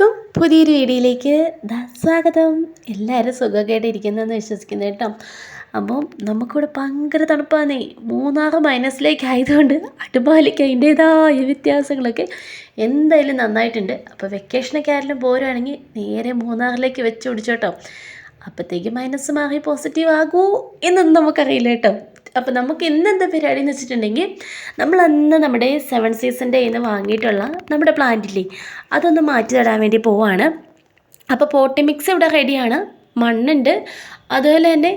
എല്ലാവർക്കും പുതിയൊരു വീഡിയോയിലേക്ക് സ്വാഗതം. എല്ലാവരും സുഖമായിട്ട് ഇരിക്കുന്നതെന്ന് വിശ്വസിക്കുന്നു കേട്ടോ. അപ്പം നമുക്കിവിടെ ഭയങ്കര തണുപ്പാന്നേ. മൂന്നാറ് മൈനസിലേക്ക് ആയതുകൊണ്ട് അടിമാലിക്ക് അതിന്റേതായ വ്യത്യാസങ്ങളൊക്കെ എന്തായാലും നന്നായിട്ടുണ്ട്. അപ്പോൾ വെക്കേഷനൊക്കെ ആരെങ്കിലും പോരുവാണെങ്കിൽ നേരെ മൂന്നാറിലേക്ക് വെച്ച് പിടിച്ചോട്ടോ അപ്പോഴത്തേക്ക് മൈനസ് മാറി പോസിറ്റീവ് ആകൂ എന്നൊന്നും നമുക്കറിയില്ല കേട്ടോ. അപ്പോൾ നമുക്ക് ഇന്ന് പരിപാടി എന്ന് വെച്ചിട്ടുണ്ടെങ്കിൽ നമ്മൾ അന്ന് നമ്മുടെ സെവൻ സീസന്റെ ഇന്ന് വാങ്ങിയിട്ടുള്ള നമ്മുടെ പ്ലാന്റില്ലേ അതൊന്ന് മാറ്റി തരാൻ വേണ്ടി പോവാണ്. അപ്പോൾ പോട്ടി മിക്സ് ഇവിടെ റെഡിയാണ് മണ്ണുണ്ട്. അതുപോലെ തന്നെ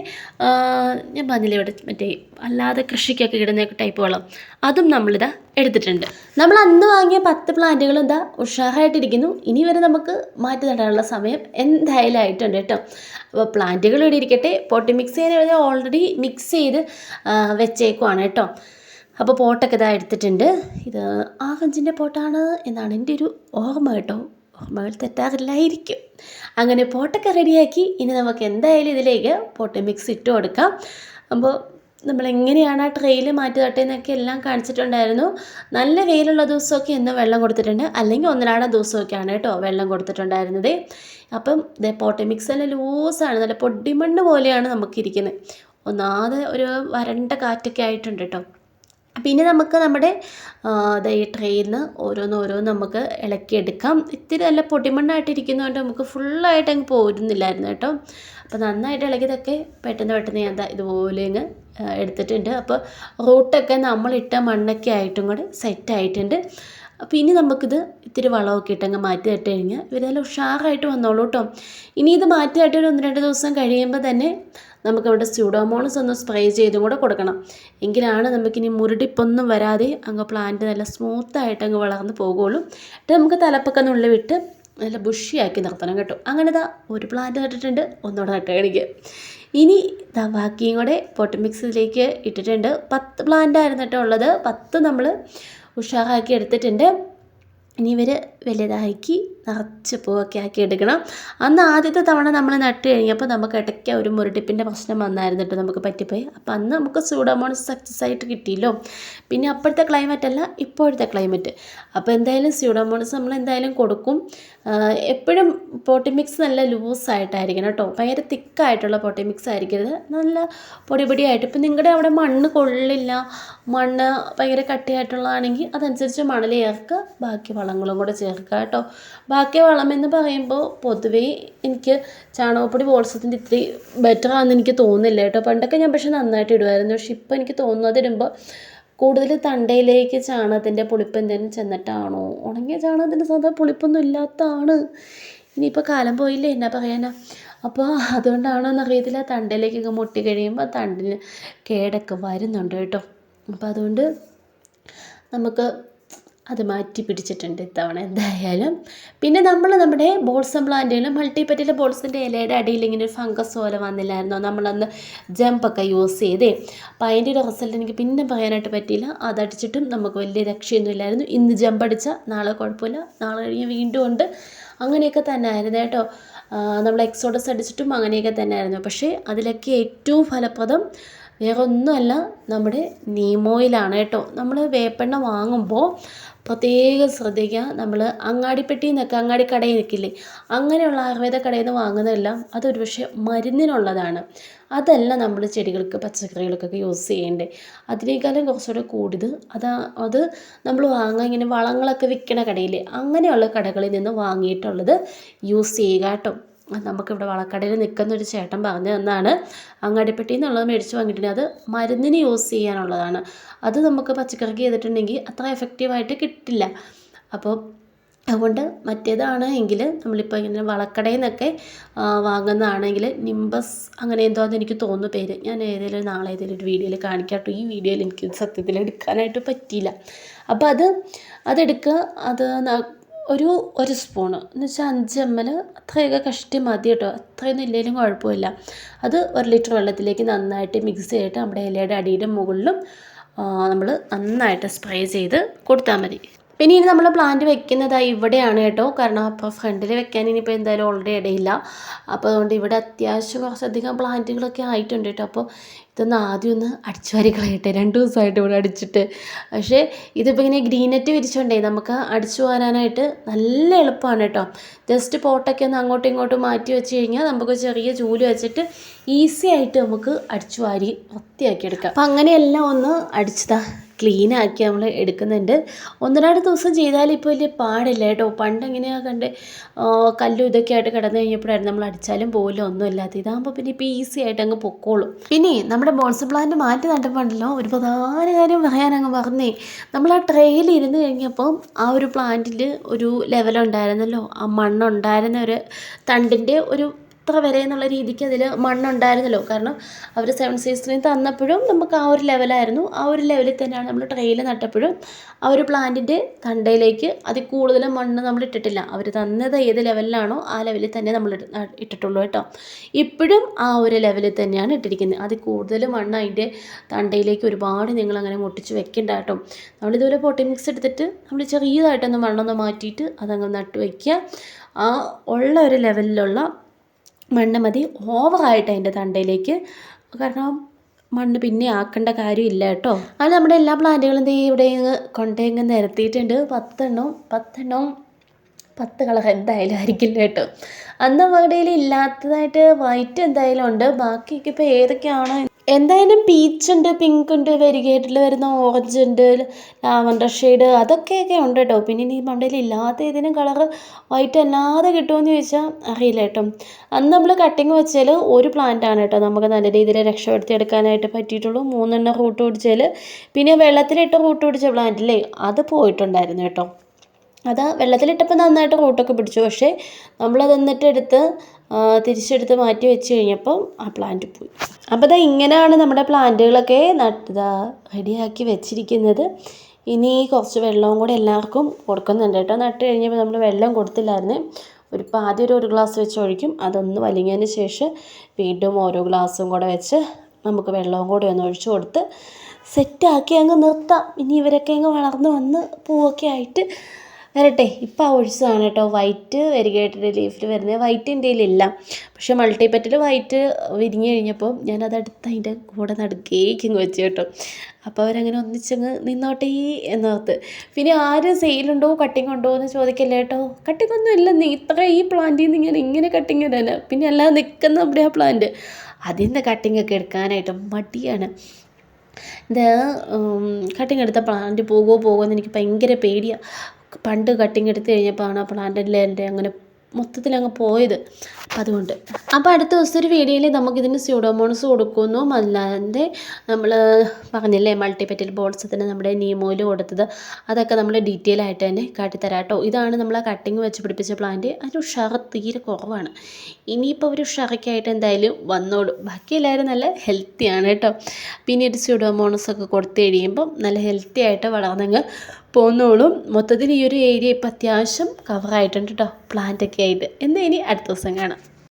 ഞാൻ പറഞ്ഞില്ലേ ഇവിടെ മറ്റേ അല്ലാതെ കൃഷിക്കൊക്കെ ഇടുന്ന ടൈപ്പ് വളം. അതും നമ്മളിതാ എടുത്തിട്ടുണ്ട്. നമ്മൾ അന്ന് വാങ്ങിയ പത്ത് പ്ലാന്റുകൾ എന്താ ഉഷാറായിട്ടിരിക്കുന്നു. ഇനി വരെ നമുക്ക് മാറ്റി നടാനുള്ള സമയം എന്തായാലും ആയിട്ടുണ്ട് കേട്ടോ. അപ്പോൾ പ്ലാന്റുകൾ ഇവിടെ ഇരിക്കട്ടെ. പോട്ടി മിക്സ് ചെയ്യാൻ ഓൾറെഡി മിക്സ് ചെയ്ത് വെച്ചേക്കുവാണ് കേട്ടോ. അപ്പോൾ പോട്ടൊക്കെ ഇതാ എടുത്തിട്ടുണ്ട്. ഇത് ആ കഞ്ചിന്റെ പോട്ടാണ് എന്നാണ് എന്റെ ഒരു ഓർമ്മ കേട്ടോ. ഓർമ്മകൾ തെറ്റാറില്ലായിരിക്കും അങ്ങനെ പോട്ടൊക്കെ റെഡിയാക്കി ഇനി നമുക്ക് എന്തായാലും ഇതിലേക്ക് പോട്ട് മിക്സ് ഇട്ട് കൊടുക്കാം. അപ്പോൾ നമ്മൾ എങ്ങനെയാണ് ആ ട്രെയിൽ മാറ്റി തട്ടേന്നൊക്കെ എല്ലാം കാണിച്ചിട്ടുണ്ടായിരുന്നു. നല്ല വെയിലുള്ള ദിവസമൊക്കെ ഇന്ന് വെള്ളം കൊടുത്തിട്ടുണ്ട്. അല്ലെങ്കിൽ ഒന്നിനാണ് ദിവസമൊക്കെയാണ് കേട്ടോ വെള്ളം കൊടുത്തിട്ടുണ്ടായിരുന്നത്. അപ്പം ഇതേ പോട്ടെ മിക്സ് എല്ലാം ലൂസാണ്. നല്ല പൊടിമണ്ണ് പോലെയാണ് നമുക്കിരിക്കുന്നത്. ഒന്നാമത് ഒരു വരണ്ട കാറ്റൊക്കെ ആയിട്ടുണ്ട് കേട്ടോ. പിന്നെ നമുക്ക് നമ്മുടെ ഈ ട്രെയിൽ നിന്ന് ഓരോന്നോരോന്ന് ഓരോന്ന് നമുക്ക് ഇളക്കിയെടുക്കാം. ഇത്തിരി നല്ല പൊടിമണ്ണായിട്ടിരിക്കുന്നതുകൊണ്ട് നമുക്ക് ഫുള്ളായിട്ട് അങ്ങ് പോരുന്നില്ലായിരുന്നു കേട്ടോ. അപ്പോൾ നന്നായിട്ട് ഇളകിയതൊക്കെ പെട്ടെന്ന് പെട്ടെന്ന് ഞാൻ ഇതുപോലെ അങ്ങ് എടുത്തിട്ടുണ്ട്. അപ്പോൾ റൂട്ടൊക്കെ നമ്മളിട്ട മണ്ണൊക്കെ ആയിട്ടും കൂടെ സെറ്റായിട്ടുണ്ട് അപ്പോൾ ഇനി നമുക്കിത് ഇത്തിരി വളമൊക്കെ ഇട്ടങ്ങ് മാറ്റി തട്ട് കഴിഞ്ഞാൽ ഇവരെല്ലാം ഉഷാറായിട്ട് വന്നോളൂ കേട്ടോ ഇനി ഇത് മാറ്റി തട്ടി ഒരു ഒന്ന് രണ്ട് ദിവസം കഴിയുമ്പോൾ തന്നെ നമുക്കവിടെ സ്യൂഡോമോണസ് ഒന്ന് സ്പ്രേ ചെയ്തും കൂടെ കൊടുക്കണം. എങ്കിലാണ് നമുക്കിനി മുരടിപ്പൊന്നും വരാതെ അങ്ങ് പ്ലാന്റ് നല്ല സ്മൂത്തായിട്ട് അങ്ങ് വളർന്ന് പോകുള്ളൂ. എന്നിട്ട് നമുക്ക് തലപ്പൊക്കെ വിട്ട് നല്ല ബുഷിയാക്കി നിർത്തണം കേട്ടോ. അങ്ങനെ ഇതാ ഒരു പ്ലാന്റ് നട്ടിട്ടുണ്ട് ഒന്നുകൂടെ നട്ട് കാണിക്കുക ഇനി ഇതാ ബാക്കിയും കൂടെ പോട്ട് മിക്സിലേക്ക് ഇട്ടിട്ടുണ്ട്. പത്ത് പ്ലാന്റ് ആയിരുന്നു കേട്ടോ ഉള്ളത്. പത്ത് നമ്മൾ ഉഷാറാക്കി എടുത്തിട്ടുണ്ട്. ഇനി ഇവർ വലുതാക്കി നിറച്ച് പൂവൊക്കെ ആക്കി എടുക്കണം. അന്ന് ആദ്യത്തെ തവണ നമ്മൾ നട്ട് കഴിഞ്ഞപ്പോൾ നമുക്ക് ഇടയ്ക്ക് ഒരു മുരടിപ്പിന്റെ പ്രശ്നം വന്നായിരുന്നു കേട്ടോ നമുക്ക് പറ്റിപ്പോയി. അപ്പോൾ അന്ന് നമുക്ക് സ്യൂഡോമോണസ് സക്സസ് ആയിട്ട് കിട്ടിയല്ലോ. പിന്നെ അപ്പോഴത്തെ ക്ലൈമറ്റ് അല്ല ഇപ്പോഴത്തെ ക്ലൈമറ്റ് അപ്പോൾ എന്തായാലും സ്യൂഡോമോണസ് നമ്മൾ എന്തായാലും കൊടുക്കും. എപ്പോഴും പോട്ടി മിക്സ് നല്ല ലൂസായിട്ടായിരിക്കണം കേട്ടോ. ഭയങ്കര തിക്കായിട്ടുള്ള പോട്ടി മിക്സ് ആയിരിക്കരുത്. നല്ല പൊടി പൊടിയായിട്ട്. ഇപ്പം നിങ്ങളുടെ അവിടെ മണ്ണ് കൊള്ളില്ല. മണ്ണ് ഭയങ്കര കട്ടിയായിട്ടുള്ളതാണെങ്കിൽ അതനുസരിച്ച് മണൽ ചേർക്കുക. ബാക്കി വളങ്ങളും കൂടെ കേട്ടോ. ബാക്കി വളമെന്ന് പറയുമ്പോൾ പൊതുവേ എനിക്ക് ചാണകപ്പൊടി ബോൾസത്തിന്റെ ഇത്തിരി ബെറ്റർ ആണെന്ന് എനിക്ക് തോന്നുന്നില്ല കേട്ടോ. പണ്ടൊക്കെ ഞാൻ പക്ഷെ നന്നായിട്ട് ഇടുമായിരുന്നു. പക്ഷെ ഇപ്പോൾ എനിക്ക് തോന്നുന്നത് ഇടുമ്പോൾ കൂടുതൽ തണ്ടയിലേക്ക് ചാണകത്തിന്റെ പുളിപ്പ് എന്തെങ്കിലും ചെന്നിട്ടാണോ? ഉണങ്ങിയ ചാണകത്തിന്റെ സാധാ പുളിപ്പൊന്നും ഇല്ലാത്തതാണ് ഇനിയിപ്പോൾ കാലം പോയില്ലേ എന്നാ പറയാനാ? അപ്പോൾ അതുകൊണ്ടാണോ എന്നറിയത്തില്ല തണ്ടയിലേക്കൊക്കെ മുട്ടി കഴിയുമ്പോൾ തണ്ടിന് കേടൊക്കെ വരുന്നുണ്ട് കേട്ടോ. അപ്പോൾ അതുകൊണ്ട് നമുക്ക് അത് മാറ്റി പിടിച്ചിട്ടുണ്ട് ഇത്തവണ എന്തായാലും. പിന്നെ നമ്മൾ നമ്മുടെ ബോൾസം പ്ലാന്റിൽ മൾട്ടിപ്പറ്റിലെ ബോൾസിന്റെ ഇലയുടെ അടിയിൽ ഇങ്ങനെ ഒരു ഫംഗസ് പോലെ വന്നില്ലായിരുന്നോ? നമ്മളന്ന് ജമ്പൊക്കെ യൂസ് ചെയ്തേ. അപ്പോൾ അതിന്റെ ഒരു റിസൾട്ട് എനിക്ക് പിന്നെ പറയാനായിട്ട് പറ്റിയില്ല. അതടിച്ചിട്ടും നമുക്ക് വലിയ രക്ഷയൊന്നും ഇല്ലായിരുന്നു. ഇന്ന് ജമ്പ് അടിച്ചാൽ നാളെ കുഴപ്പമില്ല. നാളെ കഴിഞ്ഞ് വീണ്ടും ഉണ്ട്. അങ്ങനെയൊക്കെ തന്നെ ആയിരുന്നു കേട്ടോ നമ്മൾ എക്സോഡസ് അടിച്ചിട്ടും അങ്ങനെയൊക്കെ തന്നെ ആയിരുന്നു പക്ഷേ അതിലൊക്കെ ഏറ്റവും ഫലപ്രദം വേറെ ഒന്നുമല്ല നമ്മുടെ നീമോയിലാണ് കേട്ടോ. നമ്മൾ വേപ്പെണ്ണ വാങ്ങുമ്പോൾ പ്രത്യേകം ശ്രദ്ധിക്കുക. നമ്മൾ അങ്ങാടിപ്പെട്ടിയിൽ നിന്നൊക്കെ അങ്ങാടി കടയിൽ നിൽക്കില്ലേ? അങ്ങനെയുള്ള ആയുർവേദ കടയിൽ നിന്ന് വാങ്ങുന്നതെല്ലാം അതൊരു പക്ഷേ മരുന്നിനുള്ളതാണ്. അതല്ല നമ്മൾ ചെടികൾക്ക് പച്ചക്കറികൾക്കൊക്കെ യൂസ് ചെയ്യേണ്ടത് അതിനേക്കാളും കുറച്ചുകൂടെ കൂടിയത് അത് അത് നമ്മൾ വാങ്ങാൻ ഇങ്ങനെ വളങ്ങളൊക്കെ വിൽക്കണ കടയിൽ അങ്ങനെയുള്ള കടകളിൽ നിന്ന് വാങ്ങിയിട്ടുള്ളത് യൂസ് ചെയ്യുക കേട്ടോ. നമുക്കിവിടെ വളക്കടയിൽ നിൽക്കുന്ന ഒരു ചേട്ടൻ പറഞ്ഞു തന്നാണ്. അങ്ങാടിപ്പെട്ടിയിൽ നിന്നുള്ളത് മേടിച്ച് വാങ്ങിയിട്ടുണ്ടെങ്കിൽ അത് മരുന്നിന് യൂസ് ചെയ്യാനുള്ളതാണ്. അത് നമുക്ക് പച്ചക്കറിക്ക് ചെയ്തിട്ടുണ്ടെങ്കിൽ അത്ര എഫക്റ്റീവായിട്ട് കിട്ടില്ല. അപ്പോൾ അതുകൊണ്ട് മറ്റേതാണ് എങ്കിൽ നമ്മളിപ്പോൾ ഇങ്ങനെ വളക്കടയിൽ നിന്നൊക്കെ വാങ്ങുന്നതാണെങ്കിൽ നിംബസ് അങ്ങനെ എന്തോ എന്ന് എനിക്ക് തോന്നുന്നു പേര്. ഞാൻ ഏതെങ്കിലും നാളെ ഏതെങ്കിലും ഒരു വീഡിയോയിൽ കാണിക്കാട്ടോ. ഈ വീഡിയോയിൽ എനിക്ക് സത്യത്തിൽ എടുക്കാനായിട്ട് പറ്റിയില്ല. അപ്പോൾ അത് അതെടുക്കുക. അത് ഒരു ഒരു സ്പൂണ് എന്ന് വെച്ചാൽ അഞ്ച് എം എൽ അത്രയൊക്കെ കഷ്ടി മതി കേട്ടോ. അത്രയൊന്നും ഇല്ലെങ്കിലും കുഴപ്പമില്ല. അത് ഒരു ലിറ്റർ വെള്ളത്തിലേക്ക് നന്നായിട്ട് മിക്സ് ചെയ്തിട്ട് നമ്മുടെ ഇലയുടെ അടിയുടെ മുകളിലും നമ്മൾ നന്നായിട്ട് സ്പ്രേ ചെയ്ത് കൊടുത്താൽ മതി. പിന്നെ ഇനി നമ്മൾ പ്ലാന്റ് വെക്കുന്നത് ഇവിടെയാണ് കേട്ടോ. കാരണം അപ്പോൾ ഫ്രണ്ടിൽ വെക്കാൻ ഇനിയിപ്പോൾ എന്തായാലും ഓൾറെഡി ഇടയില്ല. അപ്പോൾ അതുകൊണ്ട് ഇവിടെ അത്യാവശ്യം കുറച്ചധികം പ്ലാന്റുകളൊക്കെ ആയിട്ടുണ്ട് കേട്ടോ. അപ്പോൾ ഇതൊന്ന് ആദ്യം ഒന്ന് അടിച്ചു വാരി കളയട്ടെ. രണ്ട് ദിവസമായിട്ട് ഇവിടെ അടിച്ചിട്ട്. പക്ഷേ ഇതിപ്പോൾ ഇങ്ങനെ ഗ്രീനറ്റ് വിരിച്ചുകൊണ്ടേ നമുക്ക് അടിച്ചു വാരാനായിട്ട് നല്ല എളുപ്പമാണ് കേട്ടോ. ജസ്റ്റ് പോട്ടൊക്കെ ഒന്ന് അങ്ങോട്ടും ഇങ്ങോട്ടും മാറ്റി വെച്ച് കഴിഞ്ഞാൽ നമുക്ക് ചെറിയ ചൂൽ വെച്ചിട്ട് ഈസി ആയിട്ട് നമുക്ക് അടിച്ചു വാരി വൃത്തിയാക്കി എടുക്കാം. അപ്പം അങ്ങനെയെല്ലാം ഒന്ന് അടിച്ചതാ. ക്ലീൻ ആക്കി നമ്മൾ എടുക്കുന്നുണ്ട്. ഒന്ന് രണ്ട് ദിവസം ചെയ്താൽ ഇപ്പോൾ വലിയ പാടില്ല കേട്ടോ. പണ്ട് എങ്ങനെയാ കണ്ട് കല്ലും ഇതൊക്കെ ആയിട്ട് കിടന്നു കഴിഞ്ഞപ്പോഴായിരുന്നു നമ്മൾ അടിച്ചാലും പോലും ഒന്നും ഇല്ലാത്ത ഇതാകുമ്പോൾ പിന്നെ ഇപ്പോൾ ഈസി ആയിട്ട് അങ്ങ് പൊക്കോളും. പിന്നെ നമ്മുടെ ബോൺസ് പ്ലാന്റ് മാറ്റി നട്ടപ്പോണ്ടല്ലോ ഒരു പ്രധാന കാര്യം പറയാൻ അങ്ങ് പറഞ്ഞേ നമ്മൾ ആ ട്രെയിൽ ഇരുന്ന് കഴിഞ്ഞപ്പോൾ ആ ഒരു പ്ലാന്റിൽ ഒരു ലെവലുണ്ടായിരുന്നല്ലോ ആ മണ്ണുണ്ടായിരുന്ന ഒരു തണ്ടിന്റെ ഒരു ഇത്ര വരെ എന്നുള്ള രീതിക്ക് അതിൽ മണ്ണുണ്ടായിരുന്നല്ലോ. കാരണം അവർ സെവൻ സീസണിൽ തന്നപ്പോഴും നമുക്ക് ആ ഒരു ലെവലായിരുന്നു ആ ഒരു ലെവലിൽ തന്നെയാണ് നമ്മൾ ട്രെയിൽ നട്ടപ്പോഴും ആ ഒരു പ്ലാന്റിന്റെ തണ്ടയിലേക്ക് അതിൽ കൂടുതൽ മണ്ണ് നമ്മൾ ഇട്ടിട്ടില്ല. അവർ തന്നത് ഏത് ലെവലിലാണോ ആ ലെവലിൽ തന്നെ നമ്മൾ ഇട്ടിട്ടുള്ളൂ കേട്ടോ. ഇപ്പോഴും ആ ഒരു ലെവലിൽ തന്നെയാണ് ഇട്ടിരിക്കുന്നത്. അതിൽ കൂടുതൽ മണ്ണ് അതിന്റെ തണ്ടയിലേക്ക് ഒരുപാട് നിങ്ങൾ അങ്ങനെ മുട്ടിച്ച് വെക്കണ്ട കേട്ടോ. നമ്മളിതുപോലെ പൊട്ടി മിക്സ് എടുത്തിട്ട് നമ്മൾ ചെറിയതായിട്ടൊന്ന് മണ്ണൊന്ന് മാറ്റിയിട്ട് അതങ്ങ് നട്ട് വയ്ക്കുക ആ ഉള്ള ഒരു ലെവലിലുള്ള മണ്ണ് മതി. ഓവറായിട്ട് അതിന്റെ തണ്ടയിലേക്ക്. കാരണം മണ്ണ് പിന്നെ ആക്കേണ്ട കാര്യമില്ല കേട്ടോ. അത് നമ്മുടെ എല്ലാ പ്ലാന്റുകളും ദേ ഇവിടെ കൊണ്ടേങ്ങ് നിരത്തിയിട്ടുണ്ട്. പത്തെണ്ണം പത്തെണ്ണം പത്ത് കളർ എന്തായാലും ആയിരിക്കില്ല കേട്ടോ. അന്ന് കയ്യിൽ ഇല്ലാത്തതായിട്ട് വൈറ്റ് എന്തായാലും ഉണ്ട്. ബാക്കിയൊക്കെ ഇപ്പോൾ ഏതൊക്കെയാണോ എന്തായാലും പീച്ച് ഉണ്ട് പിങ്ക് ഉണ്ട് വെരികേറ്റിൽ വരുന്ന ഓറഞ്ച് ഉണ്ട് ലാവണ്ടർ ഷെയ്ഡ് അതൊക്കെയൊക്കെ ഉണ്ട് കേട്ടോ പിന്നെ ഇനി മണ്ടയിൽ ഇല്ലാത്ത ഏതെങ്കിലും കളറ് വൈറ്റ് അല്ലാതെ കിട്ടുമെന്ന് ചോദിച്ചാൽ അറിയില്ല കേട്ടോ അന്ന് നമ്മൾ കട്ടിങ് വെച്ചാൽ ഒരു പ്ലാന്റ് ആണ് കേട്ടോ നമുക്ക് നല്ല രീതിയിൽ രക്ഷപ്പെടുത്തിയെടുക്കാനായിട്ട് പറ്റിയിട്ടുള്ളൂ. മൂന്നെണ്ണം റൂട്ട് പിടിച്ചാൽ പിന്നെ വെള്ളത്തിലിട്ട് റൂട്ട് പിടിച്ച പ്ലാന്റ് അല്ലേ അത് പോയിട്ടുണ്ടായിരുന്നു കേട്ടോ അത് വെള്ളത്തിലിട്ടപ്പോൾ നന്നായിട്ട് റൂട്ടൊക്കെ പിടിച്ചു. പക്ഷേ നമ്മളത് എന്നിട്ട് എടുത്ത് ആ, തിരിച്ചെടുത്ത് മാറ്റി വെച്ച് കഴിഞ്ഞപ്പം ആ പ്ലാന്റ് പോയി. അപ്പോൾ ഇതാ ഇങ്ങനെയാണ് നമ്മുടെ പ്ലാന്റുകളൊക്കെ നട്ടതാ റെഡിയാക്കി വെച്ചിരിക്കുന്നത്. ഇനി കുറച്ച് വെള്ളവും കൂടെ എല്ലാവർക്കും കൊടുക്കുന്നുണ്ട് കേട്ടോ. നട്ട് കഴിഞ്ഞപ്പോൾ നമ്മൾ വെള്ളം കൊടുത്തില്ലായിരുന്നു. ഒരു പാതി ഒരു ഒരു ഗ്ലാസ് വെച്ച് ഒഴിക്കും. അതൊന്ന് വലിഞ്ഞതിന് ശേഷം വീണ്ടും ഓരോ ഗ്ലാസ്സും കൂടെ വെച്ച് നമുക്ക് വെള്ളവും കൂടെ ഒന്ന് ഒഴിച്ചു കൊടുത്ത് സെറ്റാക്കി അങ്ങ് നിർത്താം. ഇനി ഇവരൊക്കെ അങ്ങ് വളർന്ന് വന്ന് പൂവൊക്കെ ആയിട്ട് വരട്ടെ. ഇപ്പോൾ ആ ഒഴിച്ചതാണ് കേട്ടോ. വൈറ്റ് വെരിഗേറ്റഡ് ലീഫിൽ വരുന്നത്. വൈറ്റ് എന്റെ കയ്യിലില്ല. പക്ഷേ മൾട്ടിപ്പറ്റിൽ വൈറ്റ് വിരിഞ്ഞു കഴിഞ്ഞപ്പോൾ ഞാനത് അടുത്ത് അതിന്റെ കൂടെ നടുക്കേക്ക് ഇങ്ങ് വെച്ചു കേട്ടോ. അപ്പോൾ അവരങ്ങനെ ഒന്നിച്ചങ്ങ് നിന്നോട്ടേ എന്നോർത്ത് പിന്നെ ആരും സെയിലുണ്ടോ കട്ടിങ് ഉണ്ടോ എന്ന് ചോദിക്കല്ലേ കേട്ടോ. കട്ടിങ് ഒന്നും ഇല്ല നീ ഇത്ര ഈ പ്ലാന്റിൽ നിന്ന് ഇങ്ങനെ ഇങ്ങനെ കട്ടിങ് തന്നെ പിന്നെ അല്ലാതെ നിൽക്കുന്ന നമ്മുടെ ആ പ്ലാന്റ് അതിൽ നിന്ന് കട്ടിങ് ഒക്കെ എടുക്കാനായിട്ട് മടിയാണ്. കട്ടിങ് എടുത്ത പ്ലാന്റ് പോകുമോ പോകുമോ എന്ന് എനിക്ക് ഭയങ്കര പേടിയാണ് പണ്ട് കട്ടിങ് എടുത്ത് കഴിഞ്ഞപ്പോഴാണ് ആ പ്ലാന്റിലെ എന്റെ അങ്ങനെ മൊത്തത്തിൽ അങ്ങ് പോയത്. അപ്പം അതുകൊണ്ട്. അപ്പോൾ അടുത്ത ദിവസം ഒരു വീഡിയോയിൽ നമുക്കിതിന് സ്യൂഡോമോണസ് കൊടുക്കുന്നു. അല്ലാതെ നമ്മൾ പറഞ്ഞില്ലേ മൾട്ടിപെറ്റൽ ബോൾസ് തന്നെ നമ്മുടെ നീമോയിൽ കൊടുത്തത്. അതൊക്കെ നമ്മൾ ഡീറ്റെയിൽ ആയിട്ട് തന്നെ കാട്ടിത്തരാം കേട്ടോ. ഇതാണ് നമ്മൾ ആ കട്ടിങ് വെച്ച് പിടിപ്പിച്ച പ്ലാന്റ് അതിന് ഉഷാറ് തീരെ കുറവാണ്. ഇനിയിപ്പോൾ ഒരു ഉഷാറൊക്കെയായിട്ട് എന്തായാലും വന്നോളൂ. ബാക്കി എല്ലാവരും നല്ല ഹെൽത്തിയാണ് കേട്ടോ. പിന്നീട് സ്യൂഡോമോണസ് ഒക്കെ കൊടുത്തു കഴിയുമ്പം നല്ല ഹെൽത്തി ആയിട്ട് വളർന്നങ്ങ് പോന്നോളും. മൊത്തത്തിൽ ഈ ഒരു ഏരിയ ഇപ്പം അത്യാവശ്യം കവറായിട്ടുണ്ട് കേട്ടോ പ്ലാന്റൊക്കെ ആയിട്ട്. എന്നാൽ ഇനി അടുത്ത ദിവസം കാണാം.